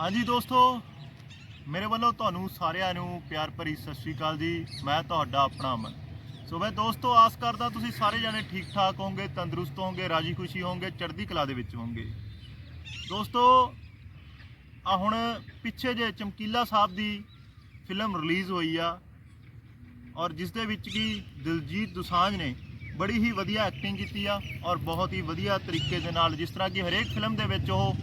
ਹਾਂਜੀ ਦੋਸਤੋ, ਮੇਰੇ ਵੱਲੋਂ ਤੁਹਾਨੂੰ ਸਾਰਿਆਂ ਨੂੰ ਪਿਆਰ ਭਰੀ ਸਤਿ ਸ਼੍ਰੀ ਅਕਾਲ ਜੀ। ਮੈਂ ਤੁਹਾਡਾ ਆਪਣਾ ਅਮਨ। ਸੋ ਮੈਂ ਦੋਸਤੋ, ਆਸ ਕਰਦਾ ਤੁਸੀਂ ਸਾਰੇ ਜਣੇ ਠੀਕ ਠਾਕ ਹੋਵੋਗੇ, ਤੰਦਰੁਸਤ ਹੋਵੋਗੇ, ਰਾਜੀ ਖੁਸ਼ੀ ਹੋਵੋਗੇ, ਚੜ੍ਹਦੀ ਕਲਾ ਦੇ ਵਿੱਚ ਹੋਵੋਗੇ। ਦੋਸਤੋ, ਆ ਹੁਣ ਪਿੱਛੇ ਜੇ ਚਮਕੀਲਾ ਸਾਹਿਬ ਦੀ ਫਿਲਮ ਰਿਲੀਜ਼ ਹੋਈ ਆ ਔਰ ਜਿਸ ਦੇ ਵਿੱਚ ਕੀ ਦਿਲਜੀਤ ਦੁਸਾਂਝ ਨੇ ਬੜੀ ਹੀ ਵਧੀਆ ਐਕਟਿੰਗ ਕੀਤੀ ਆ ਔਰ ਬਹੁਤ ਹੀ ਵਧੀਆ ਤਰੀਕੇ ਦੇ ਨਾਲ ਜਿਸ ਤਰ੍ਹਾਂ ਕਿ ਹਰੇਕ ਫਿਲਮ ਦੇ ਵਿੱਚ ਉਹ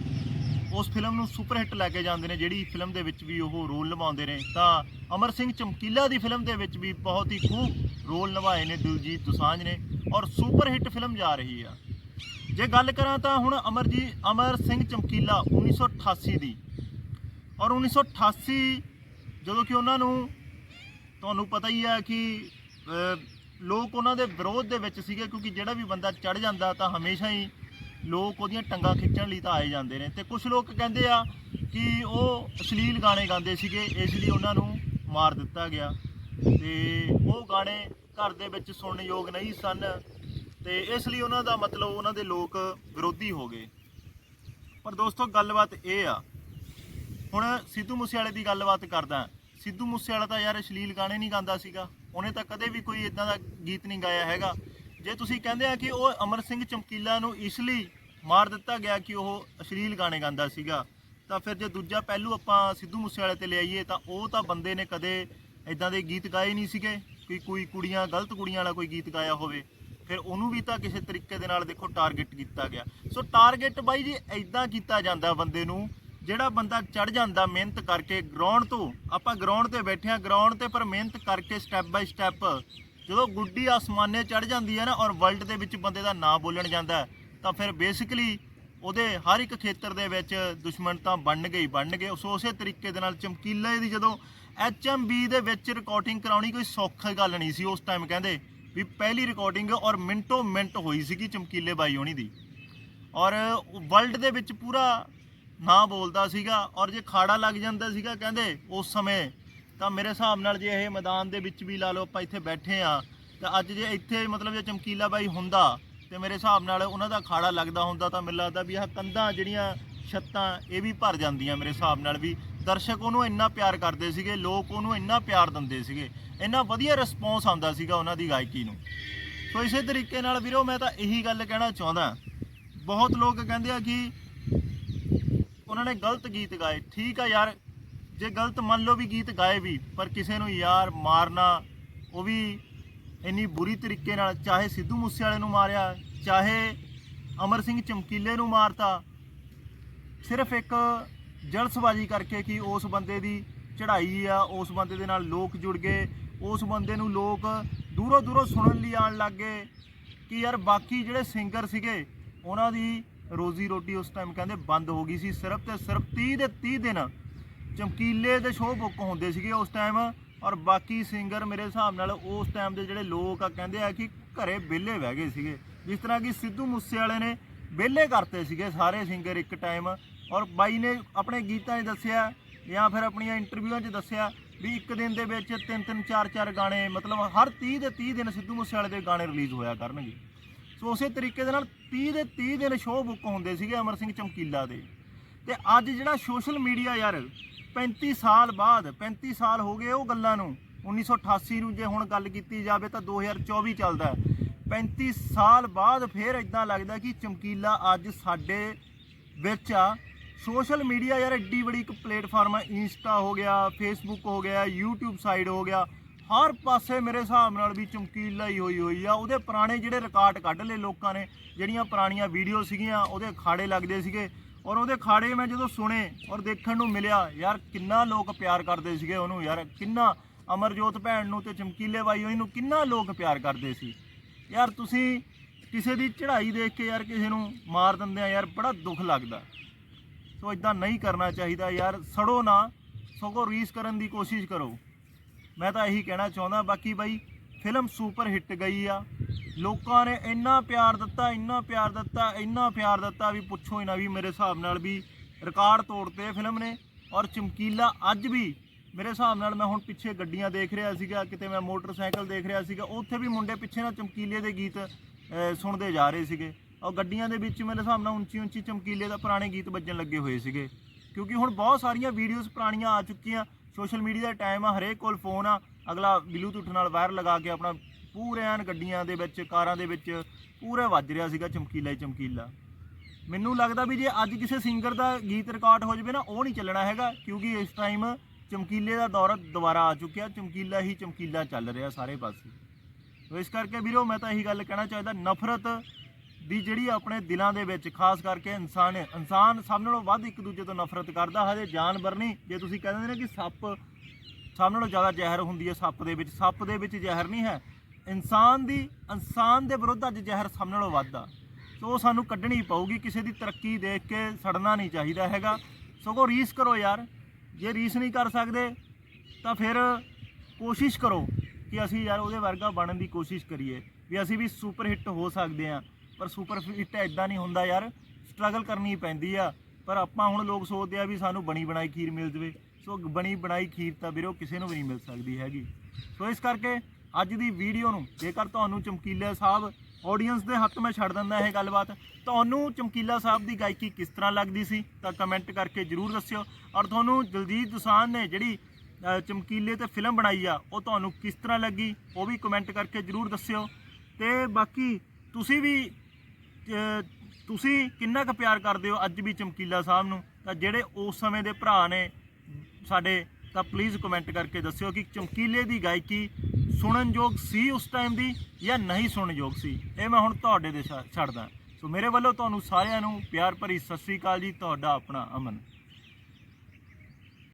ਉਸ ਫਿਲਮ ਨੂੰ ਸੁਪਰ ਹਿੱਟ ਲੈ ਕੇ ਜਾਂਦੇ ਨੇ, ਜਿਹੜੀ ਫਿਲਮ ਦੇ ਵਿੱਚ ਵੀ ਉਹ ਰੋਲ ਨਿਭਾਉਂਦੇ ਨੇ। ਤਾਂ ਅਮਰ ਸਿੰਘ ਚਮਕੀਲਾ ਦੀ ਫਿਲਮ ਦੇ ਵਿੱਚ ਵੀ ਬਹੁਤ ਹੀ ਖੂਬ ਰੋਲ ਨਿਭਾਏ ਨੇ ਦਿਲਜੀਤ ਦੁਸਾਂਝ ਨੇ ਔਰ ਸੁਪਰ ਹਿੱਟ ਫਿਲਮ ਜਾ ਰਹੀ ਆ। ਜੇ ਗੱਲ ਕਰਾਂ ਤਾਂ ਹੁਣ ਅਮਰ ਜੀ, ਅਮਰ ਸਿੰਘ ਚਮਕੀਲਾ 1988 ਦੀ। ਔਰ 1988 ਜਦੋਂ ਕਿ ਉਹਨਾਂ ਨੂੰ ਤੁਹਾਨੂੰ ਪਤਾ ਹੀ ਹੈ ਕਿ ਲੋਕ ਉਹਨਾਂ ਦੇ ਵਿਰੋਧ ਦੇ ਵਿੱਚ ਸੀਗੇ, ਕਿਉਂਕਿ ਜਿਹੜਾ ਵੀ ਬੰਦਾ ਚੜ ਜਾਂਦਾ ਤਾਂ ਹਮੇਸ਼ਾ ਹੀ ਲੋਕ ਉਹਦੀਆਂ ਟੰਗਾਂ ਖਿੱਚਣ ਲਈ ਤਾਂ ਆਏ ਜਾਂਦੇ ਨੇ ਤੇ ਕੁਝ ਲੋਕ ਕਹਿੰਦੇ ਆ ਕਿ ਉਹ ਅਸ਼ਲੀਲ ਗਾਣੇ ਗਾਉਂਦੇ ਸੀਗੇ, ਇਸ ਲਈ ਉਹਨਾਂ ਨੂੰ ਮਾਰ ਦਿੱਤਾ ਗਿਆ। ਤੇ ਉਹ ਗਾਣੇ ਘਰ ਦੇ ਵਿੱਚ ਸੁਣਨ ਯੋਗ ਨਹੀਂ ਸਨ ਤੇ ਇਸ ਲਈ ਉਹਨਾਂ ਦਾ ਮਤਲਬ ਉਹਨਾਂ ਦੇ ਲੋਕ ਵਿਰੋਧੀ ਹੋ ਗਏ। ਪਰ ਦੋਸਤੋ, ਗੱਲਬਾਤ ਇਹ ਆ। ਹੁਣ ਸਿੱਧੂ ਮੂਸੇਵਾਲੇ ਦੀ ਗੱਲਬਾਤ ਕਰਦਾ। ਸਿੱਧੂ ਮੂਸੇਵਾਲਾ ਤਾਂ ਯਾਰ ਅਸ਼ਲੀਲ ਗਾਣੇ ਨਹੀਂ ਗਾਉਂਦਾ ਸੀਗਾ। ਉਹਨੇ ਤਾਂ ਕਦੇ ਵੀ ਕੋਈ ਇਦਾਂ ਦਾ ਗੀਤ ਨਹੀਂ ਗਾਇਆ ਹੈਗਾ। ਜੇ ਤੁਸੀਂ ਕਹਿੰਦੇ ਆ ਕਿ ਉਹ ਅਮਰ ਸਿੰਘ ਚਮਕੀਲਾ ਨੂੰ ਇਸ ਲਈ ਮਾਰ ਦਿੱਤਾ ਗਿਆ ਕਿ ਉਹ ਅਸ਼ਲੀਲ ਗਾਣੇ ਗਾਉਂਦਾ ਸੀਗਾ, ਤਾਂ ਫਿਰ ਜੇ ਦੂਜਾ ਪਹਿਲੂ ਆਪਾਂ ਸਿੱਧੂ ਮੂਸੇਵਾਲੇ ਤੇ ਲਿਆਈਏ, ਤਾਂ ਉਹ ਤਾਂ ਬੰਦੇ ਨੇ ਕਦੇ ਇਦਾਂ ਦੇ ਗੀਤ ਗਾਏ ਨਹੀਂ ਸੀਗੇ ਕੋਈ ਕੋਈ ਕੁੜੀਆਂ, ਗਲਤ ਕੁੜੀਆਂ ਵਾਲਾ ਕੋਈ ਗੀਤ ਗਾਇਆ ਹੋਵੇ। ਫਿਰ ਉਹਨੂੰ ਵੀ ਤਾਂ ਕਿਸੇ ਤਰੀਕੇ ਦੇ ਨਾਲ ਦੇਖੋ ਟਾਰਗੇਟ ਕੀਤਾ ਗਿਆ। ਸੋ ਟਾਰਗੇਟ ਬਾਈ ਜੀ ਐਦਾਂ ਕੀਤਾ ਜਾਂਦਾ ਬੰਦੇ ਨੂੰ, ਜਿਹੜਾ ਬੰਦਾ ਚੜ ਜਾਂਦਾ ਮਿਹਨਤ ਕਰਕੇ ਗਰਾਊਂਡ ਤੋਂ, ਆਪਾਂ ਗਰਾਊਂਡ ਤੇ ਬੈਠੇ ਆ ਗਰਾਊਂਡ ਤੇ ਪਰ ਮਿਹਨਤ ਕਰਕੇ ਸਟੈਪ ਬਾਈ ਸਟੈਪ ਜਦੋਂ ਗੁੱਡੀ ਆਸਮਾਨੇ ਚੜ ਜਾਂਦੀ ਹੈ ਨਾ ਔਰ ਵਰਲਡ ਦੇ ਵਿੱਚ ਬੰਦੇ ਦਾ ਨਾਂ ਬੋਲਣ ਜਾਂਦਾ ਤਾਂ ਫਿਰ ਬੇਸਿਕਲੀ ਉਹਦੇ ਹਰ ਇੱਕ ਖੇਤਰ ਦੇ ਵਿੱਚ ਦੁਸ਼ਮਣ ਤਾਂ ਬਣ ਗਈ ਹੀ ਬਣ ਗਏ ਸੋ ਉਸੇ ਤਰੀਕੇ ਦੇ ਨਾਲ ਚਮਕੀਲੇ ਦੀ ਜਦੋਂ ਐਚਐਮਬੀ ਦੇ ਵਿੱਚ ਰਿਕਾਰਡਿੰਗ ਕਰਾਉਣੀ ਕੋਈ ਸੌਖੀ ਗੱਲ ਨਹੀਂ ਸੀ ਉਸ ਟਾਈਮ ਕਹਿੰਦੇ ਵੀ ਪਹਿਲੀ ਰਿਕਾਰਡਿੰਗ ਔਰ ਮਿੰਟੋ ਮਿੰਟ ਹੋਈ ਸੀਗੀ ਚਮਕੀਲੇ ਬਾਈ ਹੋਣੀ ਦੀ। ਔਰ ਵਰਲਡ ਦੇ ਵਿੱਚ ਪੂਰਾ ਨਾਂ ਬੋਲਦਾ ਸੀਗਾ ਔਰ ਜੇ ਖਾੜਾ ਲੱਗ ਜਾਂਦਾ ਸੀਗਾ ਕਹਿੰਦੇ ਉਸ ਸਮੇਂ ਤਾਂ ਮੇਰੇ ਹਿਸਾਬ ਨਾਲ ਜੇ ਇਹ ਮੈਦਾਨ ਦੇ ਵਿੱਚ ਵੀ ਲਾ ਲਓ, ਆਪਾਂ ਇੱਥੇ ਬੈਠੇ ਆ ਤਾਂ ਅੱਜ ਜੇ ਇੱਥੇ ਮਤਲਬ ਜੇ ਚਮਕੀਲਾ ਬਾਈ ਹੁੰਦਾ, ਤੇ ਮੇਰੇ ਹਿਸਾਬ ਨਾਲ ਉਹਨਾਂ ਦਾ ਖਾੜਾ ਲੱਗਦਾ ਹੁੰਦਾ, ਤਾਂ ਮੈਨੂੰ ਲੱਗਦਾ ਵੀ ਆਹ ਕੰਧਾਂ ਜਿਹੜੀਆਂ ਛੱਤਾਂ, ਇਹ ਵੀ ਭਰ ਜਾਂਦੀਆਂ ਮੇਰੇ ਹਿਸਾਬ ਨਾਲ ਵੀ। ਦਰਸ਼ਕ ਉਹਨੂੰ ਇੰਨਾ ਪਿਆਰ ਕਰਦੇ ਸੀਗੇ, ਲੋਕ ਉਹਨੂੰ ਇੰਨਾ ਪਿਆਰ ਦਿੰਦੇ ਸੀਗੇ, ਇੰਨਾ ਵਧੀਆ ਰਿਸਪੌਂਸ ਆਉਂਦਾ ਸੀਗਾ ਉਹਨਾਂ ਦੀ ਗਾਇਕੀ ਨੂੰ। ਸੋ ਇਸੇ ਤਰੀਕੇ ਨਾਲ ਵੀਰੋ, ਮੈਂ ਤਾਂ ਇਹੀ ਗੱਲ ਕਹਿਣਾ ਚਾਹੁੰਦਾ। ਬਹੁਤ ਲੋਕ ਕਹਿੰਦੇ ਆ ਕਿ ਉਹਨਾਂ ਨੇ ਗਲਤ ਗੀਤ ਗਾਏ। ਠੀਕ ਆ ਯਾਰ ਜੇ ਗਲਤ ਮੰਨ ਲਓ ਵੀ ਗੀਤ ਗਾਏ ਵੀ, ਪਰ ਕਿਸੇ ਨੂੰ ਯਾਰ ਮਾਰਨਾ, ਉਹ ਵੀ ਇੰਨੀ ਬੁਰੀ ਤਰੀਕੇ ਨਾਲ, ਚਾਹੇ ਸਿੱਧੂ ਮੂਸੇਵਾਲੇ ਨੂੰ ਮਾਰਿਆ, ਚਾਹੇ ਅਮਰ ਸਿੰਘ ਚਮਕੀਲੇ ਨੂੰ ਮਾਰਤਾ, ਸਿਰਫ ਇੱਕ ਜਲਸਬਾਜ਼ੀ ਕਰਕੇ ਕਿ ਉਸ ਬੰਦੇ ਦੀ ਚੜ੍ਹਾਈ ਆ, ਉਸ ਬੰਦੇ ਦੇ ਨਾਲ ਲੋਕ ਜੁੜ ਗਏ, ਉਸ ਬੰਦੇ ਨੂੰ ਲੋਕ ਦੂਰੋਂ ਦੂਰੋਂ ਸੁਣਨ ਲਈ ਆਉਣ ਲੱਗ ਗਏ ਕਿ ਯਾਰ ਬਾਕੀ ਜਿਹੜੇ ਸਿੰਗਰ ਸੀਗੇ, ਉਹਨਾਂ ਦੀ ਰੋਜ਼ੀ ਰੋਟੀ ਉਸ ਟਾਈਮ ਕਹਿੰਦੇ ਬੰਦ ਹੋ ਗਈ ਸੀ, ਸਿਰਫ ਤੇ ਸਿਰਫ 30 ਦੇ 30 ਦਿਨ ਚਮਕੀਲੇ ਦੇ ਸ਼ੋਅ ਬੁੱਕ ਹੁੰਦੇ ਸੀਗੇ ਉਸ ਟਾਈਮ ਔਰ ਬਾਕੀ ਸਿੰਗਰ ਮੇਰੇ ਹਿਸਾਬ ਨਾਲ ਉਸ ਟਾਈਮ ਦੇ ਜਿਹੜੇ ਲੋਕ ਆ, ਕਹਿੰਦੇ ਆ ਕਿ ਘਰੇ ਵਿਹਲੇ ਬਹਿ ਗਏ ਸੀਗੇ। ਜਿਸ ਤਰ੍ਹਾਂ ਕਿ ਸਿੱਧੂ ਮੂਸੇਵਾਲੇ ਨੇ ਵਿਹਲੇ ਕਰਤੇ ਸੀਗੇ ਸਾਰੇ ਸਿੰਗਰ ਇੱਕ ਟਾਈਮ ਔਰ ਬਾਈ ਨੇ ਆਪਣੇ ਗੀਤਾਂ 'ਚ ਦੱਸਿਆ ਜਾਂ ਫਿਰ ਆਪਣੀਆਂ ਇੰਟਰਵਿਊਆਂ 'ਚ ਦੱਸਿਆ ਵੀ ਇੱਕ ਦਿਨ ਦੇ ਵਿੱਚ ਤਿੰਨ ਤਿੰਨ, ਚਾਰ ਚਾਰ ਗਾਣੇ, ਮਤਲਬ ਹਰ 30 ਦੇ 30 ਦਿਨ ਸਿੱਧੂ ਮੂਸੇਵਾਲੇ ਦੇ ਗਾਣੇ ਰਿਲੀਜ਼ ਹੋਇਆ ਕਰਨਗੇ। ਸੋ ਉਸੇ ਤਰੀਕੇ ਦੇ ਨਾਲ 30 ਦੇ 30 ਦਿਨ ਸ਼ੋਅ ਬੁੱਕ ਹੁੰਦੇ ਸੀਗੇ ਅਮਰ ਸਿੰਘ ਚਮਕੀਲਾ ਦੇ। ਤੇ ਅੱਜ ਜਿਹੜਾ ਸੋਸ਼ਲ ਮੀਡੀਆ ਯਾਰ 35 ਸਾਲ ਬਾਅਦ 35 ਸਾਲ ਹੋ ਗਏ ਉਹ ਗੱਲਾਂ ਨੂੰ। 1988 ਨੂੰ ਜੇ ਹੁਣ ਗੱਲ ਕੀਤੀ ਜਾਵੇ ਤਾਂ 2024 ਚੱਲਦਾ ਹੈ। 35 ਸਾਲ ਬਾਅਦ ਫੇਰ ਇਦਾਂ ਲੱਗਦਾ ਕਿ ਚਮਕੀਲਾ ਅੱਜ ਸਾਡੇ ਵਿੱਚ ਆ। ਸੋਸ਼ਲ ਮੀਡੀਆ ਯਾਰ ਐਡੀ ਬੜੀ ਇੱਕ ਪਲੇਟਫਾਰਮ ਹੈ ਇੰਸਟਾ ਹੋ ਗਿਆ, ਫੇਸਬੁੱਕ ਹੋ ਗਿਆ, YouTube ਸਾਈਡ ਹੋ ਗਿਆ। ਹਰ ਪਾਸੇ ਮੇਰੇ ਹਿਸਾਬ ਨਾਲ ਵੀ ਚਮਕੀਲਾ ਹੀ ਹੋਈ ਹੋਈ ਆ। ਉਹਦੇ ਪੁਰਾਣੇ ਜਿਹੜੇ ਰਿਕਾਰਡ ਕੱਢ ਲਏ ਲੋਕਾਂ ਨੇ, ਜਿਹੜੀਆਂ ਪੁਰਾਣੀਆਂ ਵੀਡੀਓ ਸੀਗੀਆਂ, ਉਹਦੇ ਅਖਾੜੇ ਲੱਗਦੇ ਸੀਗੇ। ਔਰ ਉਹਦੇ ਖਾੜੇ ਮੈਂ ਜਦੋਂ ਸੁਣੇ ਔਰ ਦੇਖਣ ਨੂੰ ਮਿਲਿਆ, ਯਾਰ ਕਿੰਨਾ ਲੋਕ ਪਿਆਰ ਕਰਦੇ ਸੀਗੇ ਉਹਨੂੰ, ਯਾਰ ਕਿੰਨਾ ਅਮਰਜੋਤ ਭੈਣ ਨੂੰ ਤੇ ਚਮਕੀਲੇ ਬਾਈ ਹੋਈ ਨੂੰ ਕਿੰਨਾ ਲੋਕ ਪਿਆਰ ਕਰਦੇ ਸੀ। ਯਾਰ ਤੁਸੀਂ ਕਿਸੇ ਦੀ ਚੜ੍ਹਾਈ ਦੇਖ ਕੇ ਯਾਰ ਕਿਸੇ ਨੂੰ ਮਾਰ ਦਿੰਦੇ ਆ, ਯਾਰ ਬੜਾ ਦੁੱਖ ਲੱਗਦਾ। ਸੋ ਇਦਾਂ ਨਹੀਂ ਕਰਨਾ ਚਾਹੀਦਾ ਯਾਰ, ਸੜੋ ਨਾ, ਸਗੋਂ ਰੀਸ ਕਰਨ ਦੀ ਕੋਸ਼ਿਸ਼ ਕਰੋ। ਮੈਂ ਤਾਂ ਇਹੀ ਕਹਿਣਾ ਚਾਹੁੰਦਾ, ਬਾਕੀ ਬਾਈ ਫਿਲਮ ਸੁਪਰ ਹਿੱਟ ਗਈ ਆ। ਲੋਕਾਂ ਨੇ ਇੰਨਾ ਪਿਆਰ ਦਿੱਤਾ, ਇੰਨਾ ਪਿਆਰ ਦਿੱਤਾ, ਇੰਨਾ ਪਿਆਰ ਦਿੱਤਾ ਵੀ ਪੁੱਛੋ ਹੀ ਨਾ ਵੀ ਮੇਰੇ ਹਿਸਾਬ ਨਾਲ ਵੀ ਰਿਕਾਰਡ ਤੋੜਤੇ ਫਿਲਮ ਨੇ ਔਰ ਚਮਕੀਲਾ ਅੱਜ ਵੀ ਮੇਰੇ ਹਿਸਾਬ ਨਾਲ ਮੈਂ ਹੁਣ ਪਿੱਛੇ ਗੱਡੀਆਂ ਦੇਖ ਰਿਹਾ ਸੀਗਾ, ਕਿਤੇ ਮੈਂ ਮੋਟਰਸਾਈਕਲ ਦੇਖ ਰਿਹਾ ਸੀਗਾ, ਉੱਥੇ ਵੀ ਮੁੰਡੇ ਪਿੱਛੇ ਨਾ ਚਮਕੀਲੇ ਦੇ ਗੀਤ ਸੁਣਦੇ ਜਾ ਰਹੇ ਸੀਗੇ। ਔਰ ਗੱਡੀਆਂ ਦੇ ਵਿੱਚ ਮੇਰੇ ਹਿਸਾਬ ਨਾਲ ਉੱਚੀ ਉੱਚੀ ਚਮਕੀਲੇ ਦਾ ਪੁਰਾਣੇ ਗੀਤ ਵੱਜਣ ਲੱਗੇ ਹੋਏ ਸੀਗੇ। ਕਿਉਂਕਿ ਹੁਣ ਬਹੁਤ ਸਾਰੀਆਂ ਵੀਡੀਓਜ਼ ਪੁਰਾਣੀਆਂ ਆ ਚੁੱਕੀਆਂ ਸੋਸ਼ਲ ਮੀਡੀਆ ਦਾ ਟਾਈਮ ਆ, ਹਰੇਕ ਕੋਲ ਫੋਨ ਆ ਅਗਲਾ ਬਲੂਟੁੱਥ ਨਾਲ ਵਾਇਰ ਲਗਾ ਕੇ ਆਪਣਾ ਪੂਰੇ ਐਨ ਗੱਡੀਆਂ ਦੇ ਵਿੱਚ, ਕਾਰਾਂ ਦੇ ਵਿੱਚ ਪੂਰੇ ਵੱਜ ਰਿਹਾ ਸੀਗਾ ਚਮਕੀਲਾ ਹੀ ਚਮਕੀਲਾ। ਮੈਨੂੰ ਲੱਗਦਾ ਵੀ ਜੇ ਅੱਜ ਕਿਸੇ ਸਿੰਗਰ ਦਾ ਗੀਤ ਰਿਕਾਰਡ ਹੋ ਜਾਵੇ ਨਾ, ਉਹ ਨਹੀਂ ਚੱਲਣਾ ਹੈਗਾ, ਕਿਉਂਕਿ ਇਸ ਟਾਈਮ ਚਮਕੀਲੇ ਦਾ ਦੌਰ ਦੁਬਾਰਾ ਆ ਚੁੱਕਿਆ, ਚਮਕੀਲਾ ਹੀ ਚਮਕੀਲਾ ਚੱਲ ਰਿਹਾ ਸਾਰੇ ਪਾਸੇ। ਸੋ ਇਸ ਕਰਕੇ ਵੀਰੋ, ਮੈਂ ਤਾਂ ਇਹੀ ਗੱਲ ਕਹਿਣਾ ਚਾਹੀਦਾ, ਨਫ਼ਰਤ ਦੀ ਜਿਹੜੀ ਆਪਣੇ ਦਿਲਾਂ ਦੇ ਵਿੱਚ, ਖਾਸ ਕਰਕੇ ਇਨਸਾਨ ਇਨਸਾਨ ਸਭ ਨਾਲੋਂ ਵੱਧ ਇੱਕ ਦੂਜੇ ਤੋਂ ਨਫ਼ਰਤ ਕਰਦਾ, ਹਜੇ ਜਾਨਵਰ ਨਹੀਂ। ਜੇ ਤੁਸੀਂ ਕਹਿੰਦੇ ਨੇ ਕਿ ਸੱਪ ਸਭ ਨਾਲੋਂ ਜ਼ਿਆਦਾ ਜ਼ਹਿਰ ਹੁੰਦੀ ਹੈ ਸੱਪ ਦੇ ਵਿੱਚ। ਸੱਪ ਦੇ ਵਿੱਚ ਜ਼ਹਿਰ ਨਹੀਂ ਹੈ। ਇਨਸਾਨ ਦੀ, ਇਨਸਾਨ ਦੇ ਵਿਰੁੱਧ ਅੱਜ ਜ਼ਹਿਰ ਸਭ ਨਾਲੋਂ ਵੱਧ ਆ। ਸੋ ਉਹ ਸਾਨੂੰ ਕੱਢਣੀ ਪਊਗੀ, ਕਿਸੇ ਦੀ ਤਰੱਕੀ ਦੇਖ ਕੇ ਸੜਨਾ ਨਹੀਂ ਚਾਹੀਦਾ ਹੈਗਾ। ਸਗੋਂ ਰੀਸ ਕਰੋ ਯਾਰ। ਜੇ ਰੀਸ ਨਹੀਂ ਕਰ ਸਕਦੇ, ਤਾਂ ਫਿਰ ਕੋਸ਼ਿਸ਼ ਕਰੋ ਕਿ ਅਸੀਂ ਯਾਰ ਉਹਦੇ ਵਰਗਾ ਬਣਨ ਦੀ ਕੋਸ਼ਿਸ਼ ਕਰੀਏ। ਵੀ ਅਸੀਂ ਵੀ ਸੁਪਰ ਹਿੱਟ ਹੋ ਸਕਦੇ ਹਾਂ। ਪਰ ਸੁਪਰ ਹਿੱਟ ਐਦਾਂ ਨਹੀਂ ਹੁੰਦਾ ਯਾਰ। ਸਟਰਗਲ ਕਰਨੀ ਪੈਂਦੀ ਆ। ਪਰ ਆਪਾਂ ਹੁਣ ਲੋਕ ਸੋਚਦੇ ਆ ਵੀ ਸਾਨੂੰ ਬਣੀ ਬਣਾਈ ਖੀਰ ਮਿਲ ਜਵੇ। ਸੋ ਬਣੀ ਬਣਾਈ ਖੀਰ ਤਾਂ ਵੀਰੋ ਕਿਸੇ ਨੂੰ ਵੀ ਨਹੀਂ ਮਿਲ ਸਕਦੀ ਹੈਗੀ। ਸੋ ਇਸ ਕਰਕੇ ਅੱਜ ਦੀ ਵੀਡੀਓ ਨੂੰ ਜੇਕਰ ਤੁਹਾਨੂੰ ਚਮਕੀਲਾ ਸਾਹਿਬ ਆਡੀਅנס ਦੇ ਹੱਥ ਮੈਂ ਛੱਡ ਦਿੰਦਾ ਇਹ ਗੱਲਬਾਤ, ਤੁਹਾਨੂੰ ਚਮਕੀਲਾ ਸਾਹਿਬ ਦੀ ਗਾਇਕੀ ਕਿਸ ਤਰ੍ਹਾਂ ਲੱਗਦੀ ਸੀ ਤਾਂ ਕਮੈਂਟ ਕਰਕੇ ਜਰੂਰ ਦੱਸਿਓ ਔਰ ਤੁਹਾਨੂੰ ਦਲਜੀਤ ਦੁਸਾਨ ਨੇ ਜਿਹੜੀ ਚਮਕੀਲੇ ਤੇ ਫਿਲਮ ਬਣਾਈ ਆ, ਉਹ ਤੁਹਾਨੂੰ ਕਿਸ ਤਰ੍ਹਾਂ ਲੱਗੀ ਉਹ ਵੀ ਕਮੈਂਟ ਕਰਕੇ ਜਰੂਰ ਦੱਸਿਓ। ਤੇ ਬਾਕੀ ਤੁਸੀਂ ਵੀ ਤੁਸੀਂ ਕਿੰਨਾ ਕੁ ਪਿਆਰ ਕਰਦੇ ਹੋ ਅੱਜ ਵੀ ਚਮਕੀਲਾ ਸਾਹਿਬ ਨੂੰ? ਤਾਂ ਜਿਹੜੇ ਉਸ ਸਮੇਂ ਦੇ ਭਰਾ ਨੇ ਸਾਡੇ, ਤਾਂ ਪਲੀਜ਼ ਕਮੈਂਟ ਕਰਕੇ ਦੱਸਿਓ ਕਿ ਚਮਕੀਲੇ ਦੀ ਗਾਇਕੀ ਸੁਣਨਯੋਗ ਸੀ ਉਸ ਟਾਈਮ ਦੀ ਜਾਂ ਨਹੀਂ ਸੁਣਨਯੋਗ ਸੀ? ਇਹ ਮੈਂ ਹੁਣ ਤੁਹਾਡੇ ਦੇ ਛੱਡਦਾ। ਸੋ ਮੇਰੇ ਵੱਲੋਂ ਤੁਹਾਨੂੰ ਸਾਰਿਆਂ ਨੂੰ ਪਿਆਰ ਭਰੀ ਸਤਿ ਸ੍ਰੀ ਅਕਾਲ ਜੀ, ਤੁਹਾਡਾ ਆਪਣਾ ਅਮਨ।